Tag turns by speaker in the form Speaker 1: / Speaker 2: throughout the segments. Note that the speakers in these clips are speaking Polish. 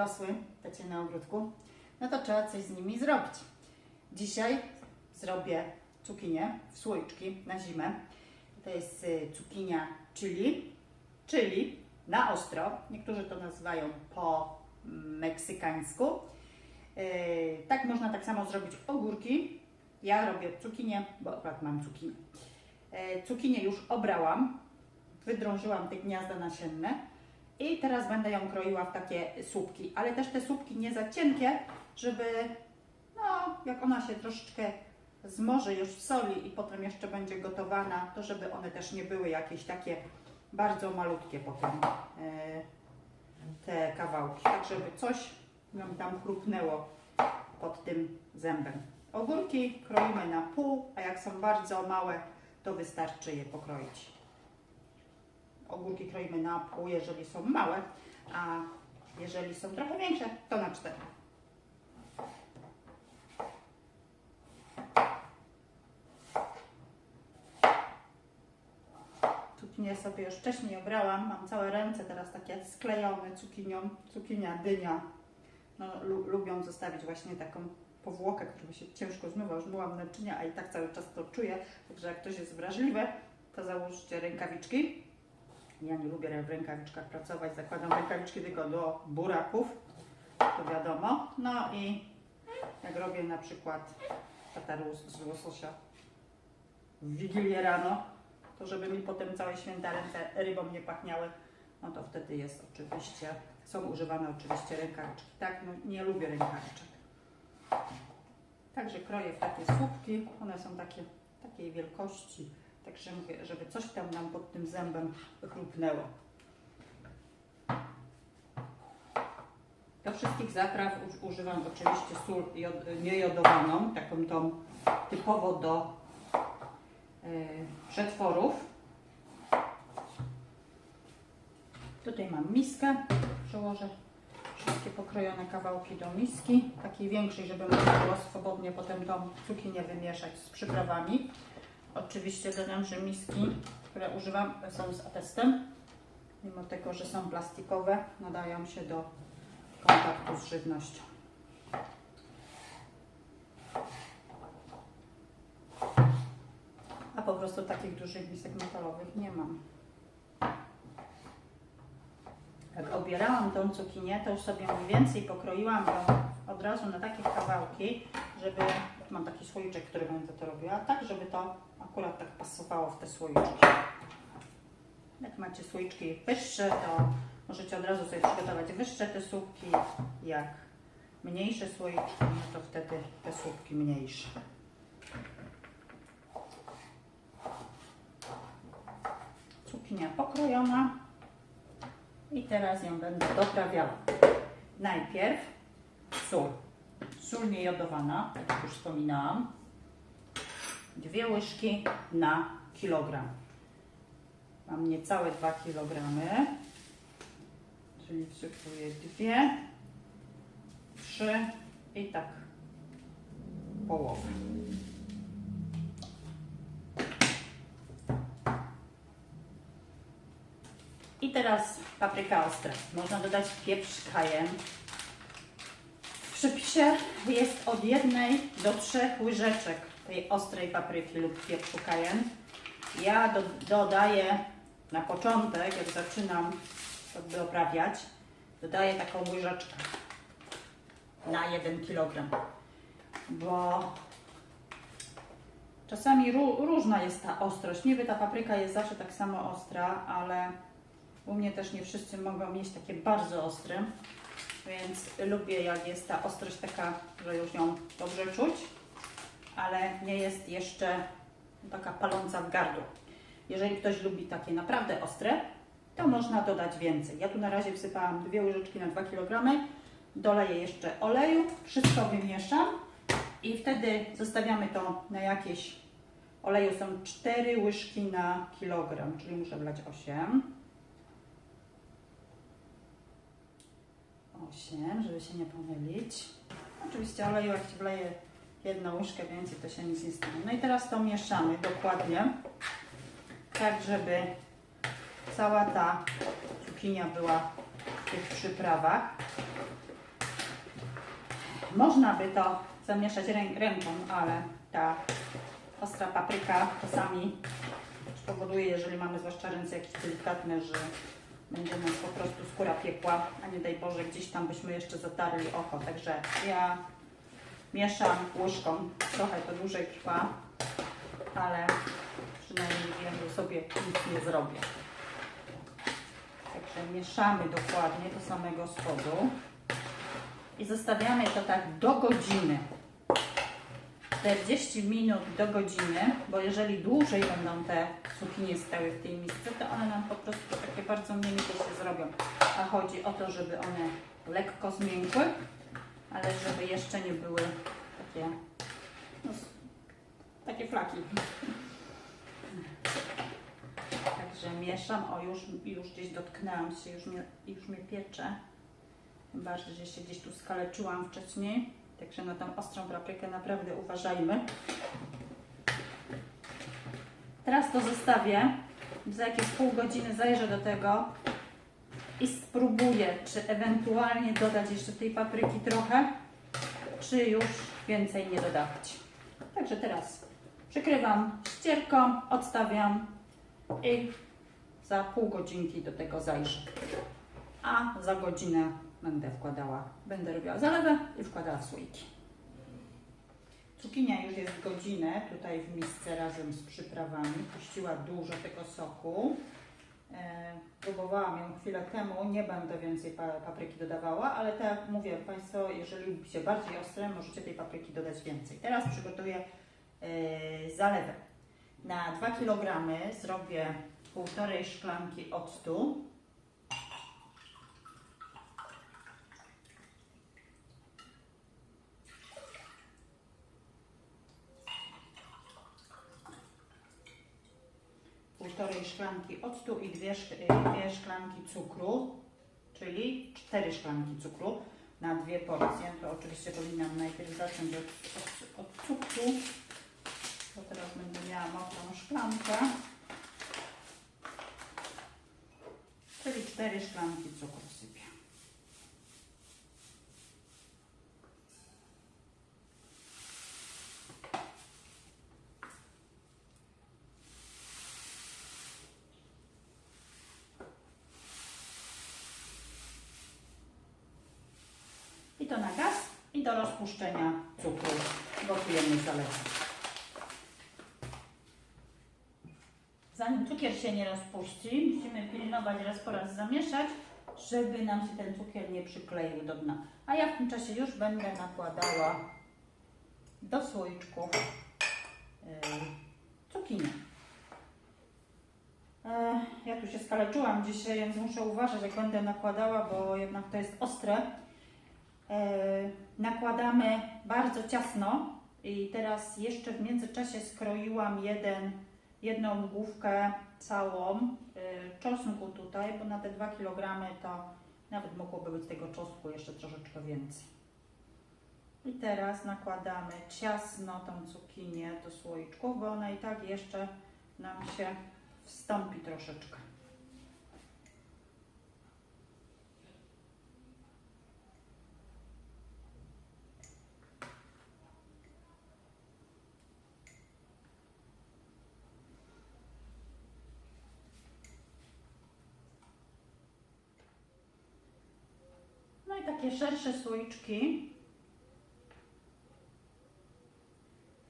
Speaker 1: cukinie urosły, tacie na ogródku, no to trzeba coś z nimi zrobić. Dzisiaj zrobię cukinię w słoiczki na zimę. To jest y, cukinia chili, czyli na ostro. Niektórzy to nazywają po meksykańsku. Yy, tak można tak samo zrobić ogórki. Ja robię cukinię, bo akurat mam cukinię. Yy, cukinię już obrałam, wydrążyłam te gniazda nasienne i teraz będę ją kroiła w takie słupki, ale też te słupki nie za cienkie, żeby no, jak ona się troszeczkę zmoży już w soli i potem jeszcze będzie gotowana, to żeby one też nie były jakieś takie bardzo malutkie potem e, te kawałki, tak żeby coś nam tam chrupnęło pod tym zębem. Ogórki kroimy na pół, a jak są bardzo małe, to wystarczy je pokroić. Ogórki kroimy na pół, jeżeli są małe, a jeżeli są trochę większe, to na cztery. Cukinię sobie już wcześniej obrałam. Mam całe ręce teraz takie sklejone cukinią. Cukinia, dynia. No, lu lubią zostawić właśnie taką powłokę, która się ciężko zmywa. Już myłam naczynia, a i tak cały czas to czuję. Także jak ktoś jest wrażliwy, to załóżcie rękawiczki. Ja nie lubię w rękawiczkach pracować. Zakładam rękawiczki tylko do buraków. To wiadomo. No i jak robię na przykład tatar z łososia w Wigilię rano, to żeby mi potem całe święta ręce rybą nie pachniały, no to wtedy jest oczywiście, są używane oczywiście rękawiczki. Tak, no nie lubię rękawiczek. Także kroję w takie słupki, one są takie, takiej wielkości, także mówię, żeby coś tam nam pod tym zębem chrupnęło. Do wszystkich zapraw uż- używam oczywiście sól jod- niejodowaną, taką tą typowo do y, przetworów. Tutaj mam miskę, przełożę wszystkie pokrojone kawałki do miski, takiej większej, żeby można było swobodnie potem tą cukinię wymieszać z przyprawami. Oczywiście dodam, że miski, które używam są z atestem, mimo tego, że są plastikowe, nadają się do kontaktu z żywnością. A po prostu takich dużych misek metalowych nie mam. Jak obierałam tą cukinię, to już sobie mniej więcej pokroiłam ją od razu na takie kawałki, żeby, mam taki słoiczek, który będę to robiła, tak żeby to akurat tak pasowało w te słoiczki. Jak macie słoiczki wyższe, to możecie od razu sobie przygotować wyższe te słupki, jak mniejsze słoiczki, no to wtedy te słupki mniejsze. Cukinia pokrojona i teraz ją będę doprawiała. Najpierw sól. Sól niejodowana, jak już wspominałam. Dwie łyżki na kilogram. Mam niecałe 2 kg, czyli wsypuję dwie, trzy i tak połowę. I teraz papryka ostra. Można dodać pieprz kajen. Jest od jednej do trzech łyżeczek tej ostrej papryki lub pieprzu kajen. Ja do, dodaję na początek, jak zaczynam to doprawiać, dodaję taką łyżeczkę na 1 kg. Bo czasami ró- różna jest ta ostrość. Niby ta papryka jest zawsze tak samo ostra, ale u mnie też nie wszyscy mogą mieć takie bardzo ostre, więc lubię jak jest ta ostrość taka, że już ją dobrze czuć, ale nie jest jeszcze taka paląca w gardło. Jeżeli ktoś lubi takie naprawdę ostre, to można dodać więcej. Ja tu na razie wsypałam dwie łyżeczki na 2 kg, doleję jeszcze oleju, wszystko wymieszam i wtedy zostawiamy to na jakieś oleju są 4 łyżki na kilogram, czyli muszę wlać 8. 8, żeby się nie pomylić. Oczywiście oleju jak się wleje jedną łyżkę więcej, to się nic nie stanie. No i teraz to mieszamy dokładnie, tak żeby cała ta cukinia była w tych przyprawach. Można by to zamieszać rę- ręką, ale ta ostra papryka czasami spowoduje, jeżeli mamy zwłaszcza ręce jakieś delikatne, że będzie nas po prostu skóra piekła, a nie daj Boże, gdzieś tam byśmy jeszcze zatarli oko. Także ja mieszam łyżką. Trochę to dłużej trwa, ale przynajmniej wiem, że sobie nic nie zrobię. Także mieszamy dokładnie do samego spodu i zostawiamy to tak do godziny. 40 minut do godziny, bo jeżeli dłużej będą te cukinie stały w tej misce, to one nam po prostu takie bardzo miękkie się zrobią. A chodzi o to, żeby one lekko zmiękły, ale żeby jeszcze nie były takie, no, takie flaki. Także mieszam, o już, już gdzieś dotknęłam się, już mnie, już mnie piecze. Bardziej, że się gdzieś tu skaleczyłam wcześniej. Także na tą ostrą paprykę naprawdę uważajmy. Teraz to zostawię. Za jakieś pół godziny zajrzę do tego i spróbuję, czy ewentualnie dodać jeszcze tej papryki trochę, czy już więcej nie dodawać. Także teraz przykrywam ścierką, odstawiam i za pół godzinki do tego zajrzę. A za godzinę będę wkładała, będę robiła zalewę i wkładała w słoiki. Cukinia już jest godzinę tutaj w misce razem z przyprawami. Puściła dużo tego soku. E, próbowałam ją chwilę temu, nie będę więcej pa papryki dodawała, ale tak jak mówię Państwo, jeżeli lubicie bardziej ostre, możecie tej papryki dodać więcej. Teraz przygotuję e, zalewę. Na 2 kg zrobię półtorej szklanki octu. półtorej szklanki octu i dwie, y, dwie szklanki cukru, czyli cztery szklanki cukru na dwie porcje. To oczywiście powinnam najpierw zacząć od, od, od cukru, bo teraz będę miała mokrą szklankę. Czyli cztery szklanki cukru sypię. I to na gaz i do rozpuszczenia cukru gotujemy zalewę. Zanim cukier się nie rozpuści, musimy pilnować raz po raz zamieszać, żeby nam się ten cukier nie przykleił do dna. A ja w tym czasie już będę nakładała do słoiczków yy, cukinię. E, Ja tu się skaleczyłam dzisiaj, więc muszę uważać jak będę nakładała, bo jednak to jest ostre. E, nakładamy bardzo ciasno i teraz jeszcze w międzyczasie skroiłam jeden, jedną główkę całą e, czosnku tutaj, bo na te 2 kg to nawet mogłoby być tego czosnku jeszcze troszeczkę więcej. I teraz nakładamy ciasno tą cukinię do słoiczków, bo ona i tak jeszcze nam się wstąpi troszeczkę. Takie szersze słoiczki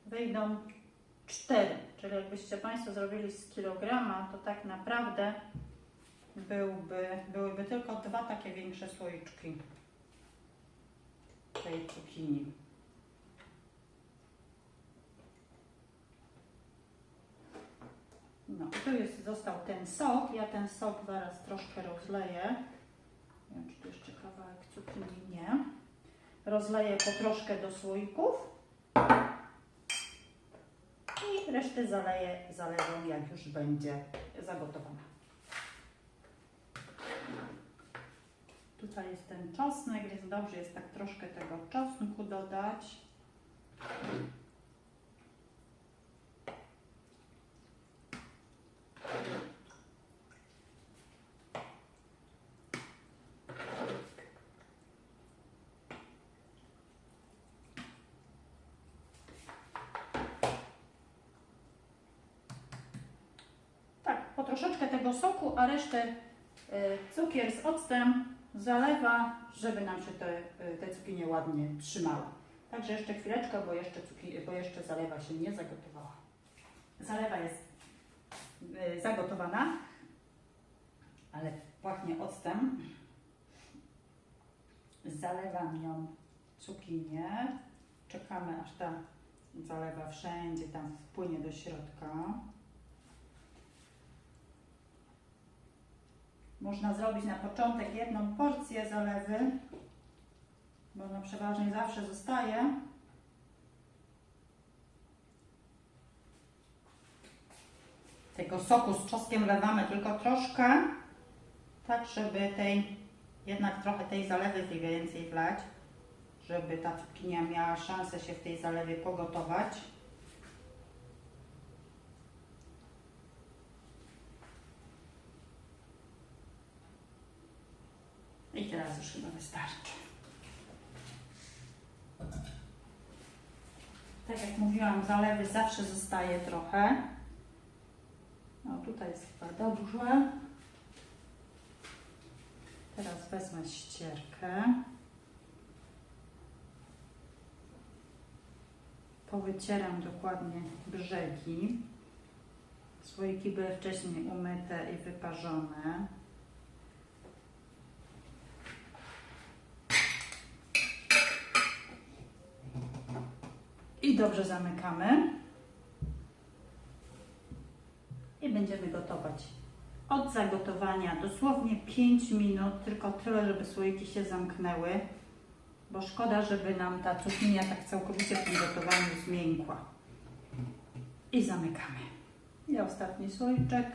Speaker 1: wyjdą cztery, czyli jakbyście Państwo zrobili z kilograma, to tak naprawdę byłby, byłyby tylko dwa takie większe słoiczki tej cukinii. No tu jest, został ten sok. Ja ten sok zaraz troszkę rozleję. Nie wiem, czy tu jeszcze kawałek cukinii? Nie. Rozleję po troszkę do słoików. I resztę zaleję zalewą, jak już będzie zagotowana. Tutaj jest ten czosnek, więc dobrze jest tak troszkę tego czosnku dodać. Troszeczkę tego soku, a resztę y, cukier z octem zalewa, żeby nam się te, y, te cukinie ładnie trzymały. Także jeszcze chwileczkę, bo jeszcze, cuki, bo jeszcze zalewa się nie zagotowała. Zalewa jest y, zagotowana, ale pachnie octem. Zalewam ją cukinię. Czekamy aż ta zalewa wszędzie tam wpłynie do środka. Można zrobić na początek jedną porcję zalewy, bo ona przeważnie zawsze zostaje. Tego soku z czosnkiem lewamy tylko troszkę, tak żeby tej, jednak trochę tej zalewy więcej wlać, żeby ta cukinia miała szansę się w tej zalewie pogotować. I teraz już chyba wystarczy. Tak jak mówiłam, zalewy zawsze zostaje trochę. No tutaj jest chyba dobrze. Teraz wezmę ścierkę. Powycieram dokładnie brzegi. Słoiki były wcześniej umyte i wyparzone. I dobrze zamykamy. I będziemy gotować. Od zagotowania dosłownie 5 minut, tylko tyle, żeby słoiki się zamknęły, bo szkoda, żeby nam ta cukinia tak całkowicie w tym gotowaniu zmiękła. I zamykamy. I ostatni słoiczek.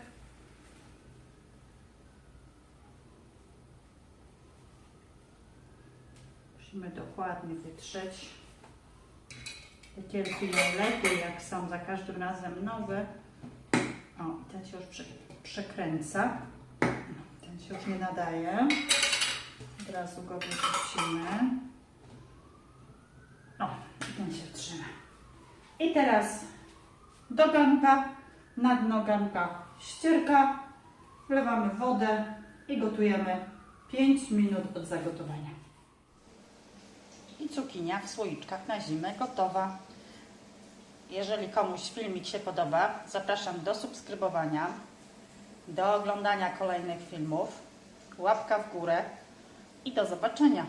Speaker 1: Musimy dokładnie wytrzeć. Kielki lepiej, jak są za każdym razem nowe. O, ten się już prze, przekręca. Ten się już nie nadaje. Od razu go wyrzucimy. O, i ten się trzyma. I teraz do garnka, na dno garnka ścierka, wlewamy wodę i gotujemy 5 minut od zagotowania. I cukinia w słoiczkach na zimę gotowa. Jeżeli komuś filmik się podoba, zapraszam do subskrybowania, do oglądania kolejnych filmów, łapka w górę i do zobaczenia.